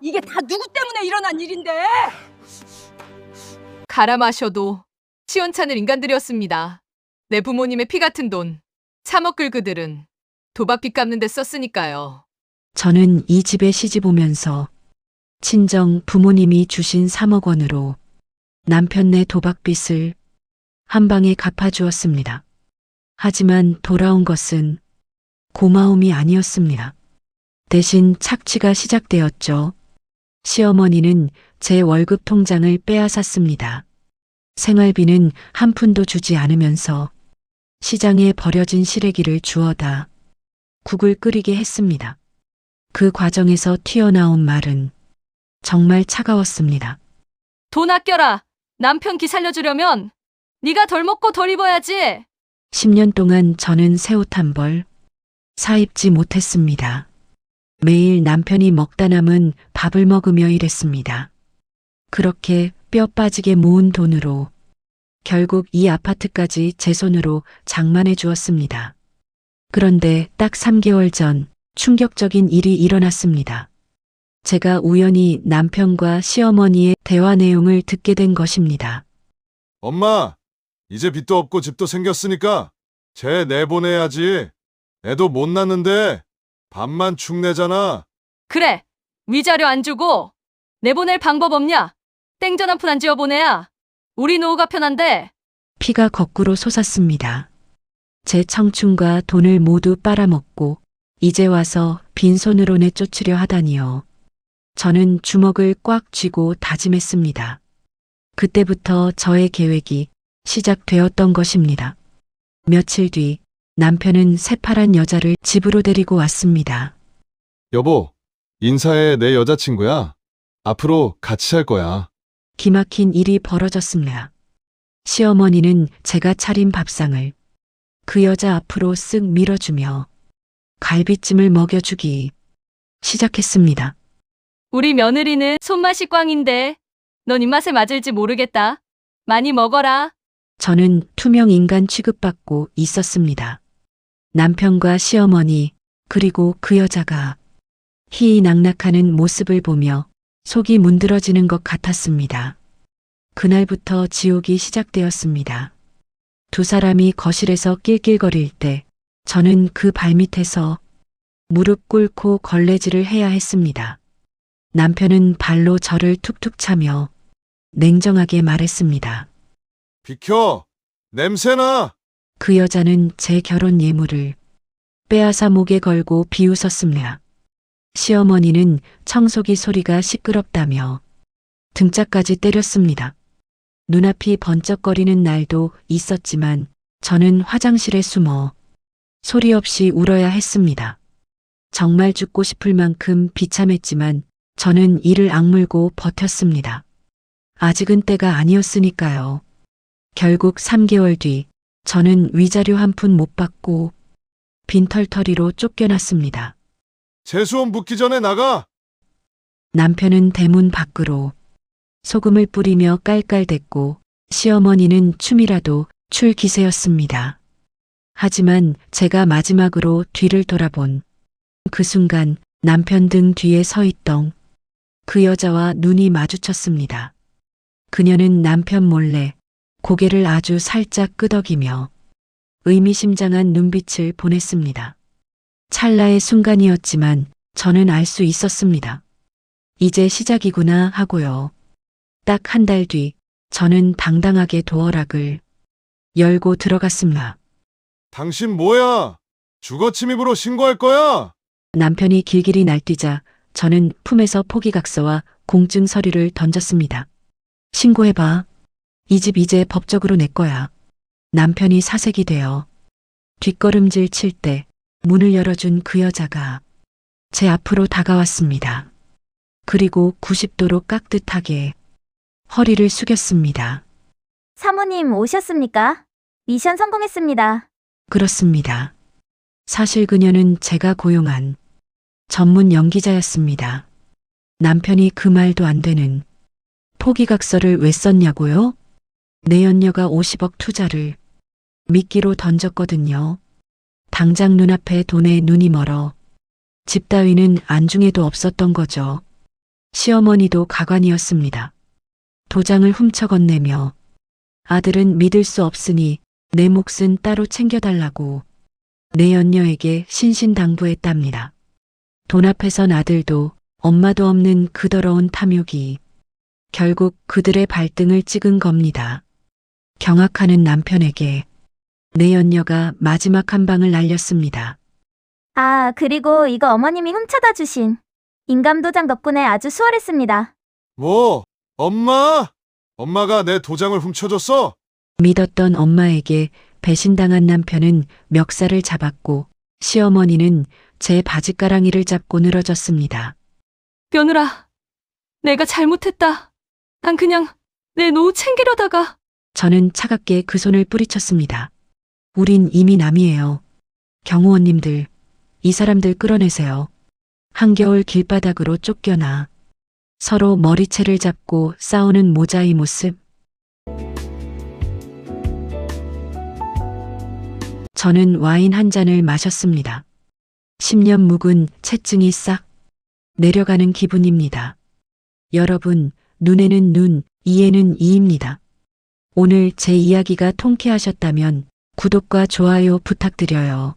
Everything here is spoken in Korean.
이게 다 누구 때문에 일어난 일인데? 갈아 마셔도 시원찮을 인간들이었습니다. 내 부모님의 피 같은 돈, 3억 긁그들은 도박빚 갚는 데 썼으니까요. 저는 이 집에 시집 오면서 친정 부모님이 주신 3억 원으로 남편네 도박빚을 한 방에 갚아주었습니다. 하지만 돌아온 것은 고마움이 아니었습니다. 대신 착취가 시작되었죠. 시어머니는 제 월급 통장을 빼앗았습니다. 생활비는 한 푼도 주지 않으면서 시장에 버려진 시래기를 주워다 국을 끓이게 했습니다. 그 과정에서 튀어나온 말은 정말 차가웠습니다. 돈 아껴라. 남편 기 살려주려면 네가 덜 먹고 덜 입어야지. 10년 동안 저는 새 옷 한 벌 사입지 못했습니다. 매일 남편이 먹다 남은 밥을 먹으며 일했습니다. 그렇게 뼈 빠지게 모은 돈으로 결국 이 아파트까지 제 손으로 장만해 주었습니다. 그런데 딱 3개월 전 충격적인 일이 일어났습니다. 제가 우연히 남편과 시어머니의 대화 내용을 듣게 된 것입니다. 엄마, 이제 빚도 없고 집도 생겼으니까 쟤 내보내야지. 애도 못 낳는데 밥만 축 내잖아. 그래. 위자료 안 주고 내보낼 방법 없냐? 땡전 한 푼 안 지어 보내야. 우리 노후가 편한데. 피가 거꾸로 솟았습니다. 제 청춘과 돈을 모두 빨아먹고 이제 와서 빈손으로 내쫓으려 하다니요. 저는 주먹을 꽉 쥐고 다짐했습니다. 그때부터 저의 계획이 시작되었던 것입니다. 며칠 뒤 남편은 새파란 여자를 집으로 데리고 왔습니다. 여보, 인사해 내 여자친구야. 앞으로 같이 할 거야. 기막힌 일이 벌어졌습니다. 시어머니는 제가 차린 밥상을 그 여자 앞으로 쓱 밀어주며 갈비찜을 먹여주기 시작했습니다. 우리 며느리는 손맛이 꽝인데 넌 입맛에 맞을지 모르겠다. 많이 먹어라. 저는 투명 인간 취급받고 있었습니다. 남편과 시어머니, 그리고 그 여자가 희희낙낙하는 모습을 보며 속이 문드러지는 것 같았습니다. 그날부터 지옥이 시작되었습니다. 두 사람이 거실에서 낄낄거릴 때 저는 그 발밑에서 무릎 꿇고 걸레질을 해야 했습니다. 남편은 발로 저를 툭툭 차며 냉정하게 말했습니다. 비켜! 냄새나! 그 여자는 제 결혼 예물을 빼앗아 목에 걸고 비웃었습니다. 시어머니는 청소기 소리가 시끄럽다며 등짝까지 때렸습니다. 눈앞이 번쩍거리는 날도 있었지만 저는 화장실에 숨어 소리 없이 울어야 했습니다. 정말 죽고 싶을 만큼 비참했지만 저는 이를 악물고 버텼습니다. 아직은 때가 아니었으니까요. 결국 3개월 뒤 저는 위자료 한 푼 못 받고 빈털터리로 쫓겨났습니다. 재수원 붙기 전에 나가! 남편은 대문 밖으로 소금을 뿌리며 깔깔댔고 시어머니는 춤이라도 출 기세였습니다. 하지만 제가 마지막으로 뒤를 돌아본 그 순간 남편 등 뒤에 서 있던 그 여자와 눈이 마주쳤습니다. 그녀는 남편 몰래 고개를 아주 살짝 끄덕이며 의미심장한 눈빛을 보냈습니다. 찰나의 순간이었지만 저는 알 수 있었습니다. 이제 시작이구나 하고요. 딱 한 달 뒤 저는 당당하게 도어락을 열고 들어갔습니다. 당신 뭐야? 주거 침입으로 신고할 거야? 남편이 길길이 날뛰자 저는 품에서 포기각서와 공증 서류를 던졌습니다. 신고해봐. 이 집 이제 법적으로 내 거야. 남편이 사색이 되어 뒷걸음질 칠 때 문을 열어준 그 여자가 제 앞으로 다가왔습니다. 그리고 90도로 깍듯하게 허리를 숙였습니다. 사모님 오셨습니까? 미션 성공했습니다. 그렇습니다. 사실 그녀는 제가 고용한 전문 연기자였습니다. 남편이 그 말도 안 되는 포기각서를 왜 썼냐고요? 내 연녀가 50억 투자를 미끼로 던졌거든요. 당장 눈앞에 돈에 눈이 멀어 집 따위는 안중에도 없었던 거죠. 시어머니도 가관이었습니다. 도장을 훔쳐 건네며 아들은 믿을 수 없으니 내 몫은 따로 챙겨달라고 내 연녀에게 신신당부했답니다. 돈 앞에선 아들도 엄마도 없는 그 더러운 탐욕이 결국 그들의 발등을 찍은 겁니다. 경악하는 남편에게 내 연녀가 마지막 한 방을 날렸습니다. 아, 그리고 이거 어머님이 훔쳐다 주신 인감도장 덕분에 아주 수월했습니다. 뭐? 엄마? 엄마가 내 도장을 훔쳐줬어? 믿었던 엄마에게 배신당한 남편은 멱살을 잡았고 시어머니는 제 바지가랑이를 잡고 늘어졌습니다. 며느라, 내가 잘못했다. 난 그냥 내 노후 챙기려다가 저는 차갑게 그 손을 뿌리쳤습니다. 우린 이미 남이에요. 경호원님들, 이 사람들 끌어내세요. 한겨울 길바닥으로 쫓겨나 서로 머리채를 잡고 싸우는 모자의 모습. 저는 와인 한 잔을 마셨습니다. 10년 묵은 채증이 싹 내려가는 기분입니다. 여러분, 눈에는 눈, 이에는 이입니다. 오늘 제 이야기가 통쾌하셨다면 구독과 좋아요 부탁드려요.